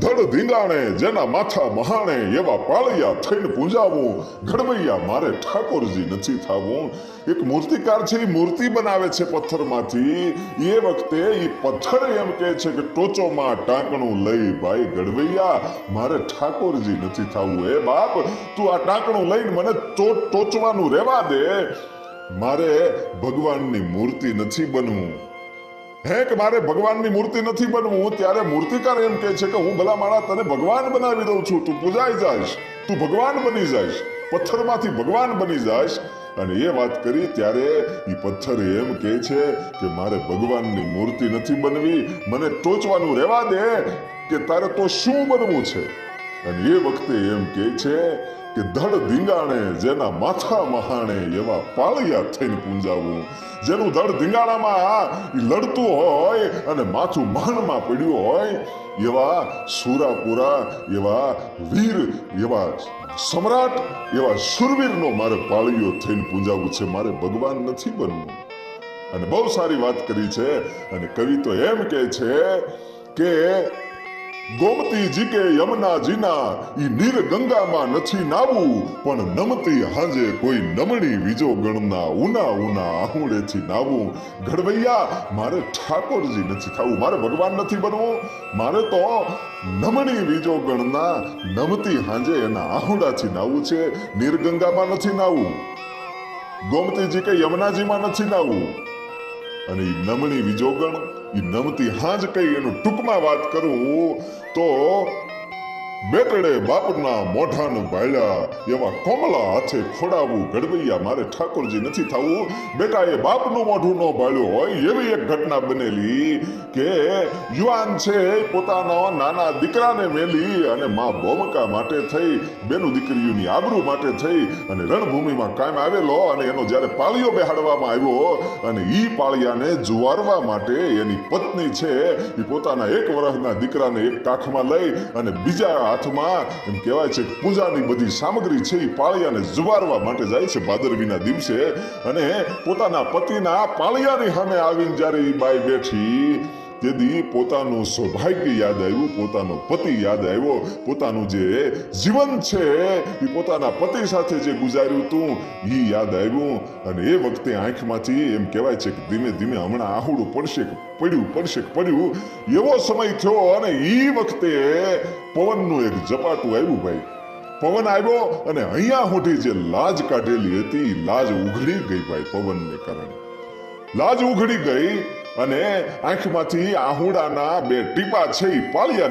ધડ ધીંગાણે જેના માથા મહાણે, એવા પાળિયા થઈને પૂજાવું. ઘડવૈયા, મારે ઠાકોરજી નથી થાવું. એક મૂર્તિકાર છે એ મૂર્તિ બનાવે છે પથ્થરમાંથી. એ વખતે એ પથ્થર એમ કહે છે કે ટોચોમાં ટાંકણું લઈ ભાઈ ઘડવૈયા, મારે ઠાકોરજી નથી થાવું. એ બાપ, તું આ ટાંકણું લઈને મને ટોચવાનું રહેવા દે. મારે ભગવાનની મૂર્તિ નથી બનવું. હે કે મારે ભગવાનની મૂર્તિ નથી બનવું? ત્યારે મૂર્તિકાર એમ કહે છે કે હું ભલા માણા તને ભગવાન બનાવી દઉં છું. તું પૂજાઈ જાઈશ. તું ભગવાન બની જાઈશ. પથ્થરમાંથી ભગવાન બની જાઈશ. અને એ વાત કરી ત્યારે એ પથ્થર એમ કહે છે કે મારે ભગવાનની મૂર્તિ નથી બનવી. મને ટોચવાનું રહેવા દે કે તારે તો શું બનવું છે? અને એ વખતે એમ કહે છે કે ધડ ધીંગાણે જેના માથા મહાણે એવા પાળિયા થઈને પૂંજાવું. જેનું ધડ ધીંગાણામાં આ લડતું હોય અને માથું માણમાં પડ્યું હોય, એવા સુરાપુરા, એવા વીર, એવા સમ્રાટ, એવા સુરવીરનો મારે પાળિયો થઈને પૂંજાવું છે. મારે ભગવાન નથી બનવું. અને બહુ સારી વાત કરી છે. અને કવિ તો એમ કહે છે કે ગોમતીજી કે યમુનાજીના, ઈ નીર ગંગામાં નથી નાવું, પણ નમતી હાજે કોઈ નમણી બીજો ગણના ઉના ઉના આહુડેથી નાવું. ઘડવૈયા, મારે ઠાકોરજી નથી થવું મારે ભગવાન નથી બનવું. મારે તો નમણી બીજો ગણના, નમતી હાંજે એના આહુડાથી નાવું છે. નીરગંગામાં નથી નાવું. ગોમતીજી કે યમુનાજીમાં નથી નાવું. અને એ નમણી વિજોગણ એ નમતી હાજ કઈ એનું ટૂંકમાં વાત કરું તો બેટડે બાપના મોઢાનું ભાળ્યા એવા કોમલા હાથે ખોડાવું ઘડવૈયા મારે ઠાકોરજી નથી થવું. બેટા એ બાપનું મોઢું ન ભાળ્યું હોય એવી એક ઘટના બનેલી કે યુવાન છે પોતાનો નાના દીકરાને મેલી અને મા ભોમકા માટે થઈ, બેનું દીકરીઓની આબરૂ માટે થઈ અને રણભૂમિમાં કાયમ આવેલો અને એનો જ્યારે પાળીઓ બેહાડવામાં આવ્યો અને ઈ પાળિયાને જુવારવા માટે એની પત્ની છે એ પોતાના એક વર્ષના દીકરાને એક કાખમાં લઈ અને બીજા હાથમાં. એમ કહેવાય છે કે પૂજાની બધી સામગ્રી છે એ પાળિયાને જુવારવા માટે જાય છે ભાદરવીના દિવસે. અને પોતાના પતિના પાળિયાની સામે આવીને જ્યારે એ બાઈ બેઠી તેથી પોતાનું સૌભાગ્ય યાદ આવ્યું, પોતાનો પતિ યાદ આવ્યો, પોતાનું જે જીવન છે, એ પોતાના પતિ સાથે જે ગુજાર્યું હતું એ યાદ આવ્યું. અને એ વખતે આંખમાંથી એમ કહેવાય છે કે ધીમે ધીમે હમણાં આહુડું પડશે પડ્યું પડશે પડ્યું. એવો સમય થયો અને એ વખતે પવનનું એક ઝપાટું આવ્યું ભાઈ. પવન આવ્યો અને અહીંયા હોઠી જે લાજ કાઢેલી હતી લાજ ઉઘડી ગઈ ભાઈ પવનને કારણે. લાજ ઉઘડી ગઈ અને આંખમાંથી આહુડાના બે ટીપા છે એ પાળિયા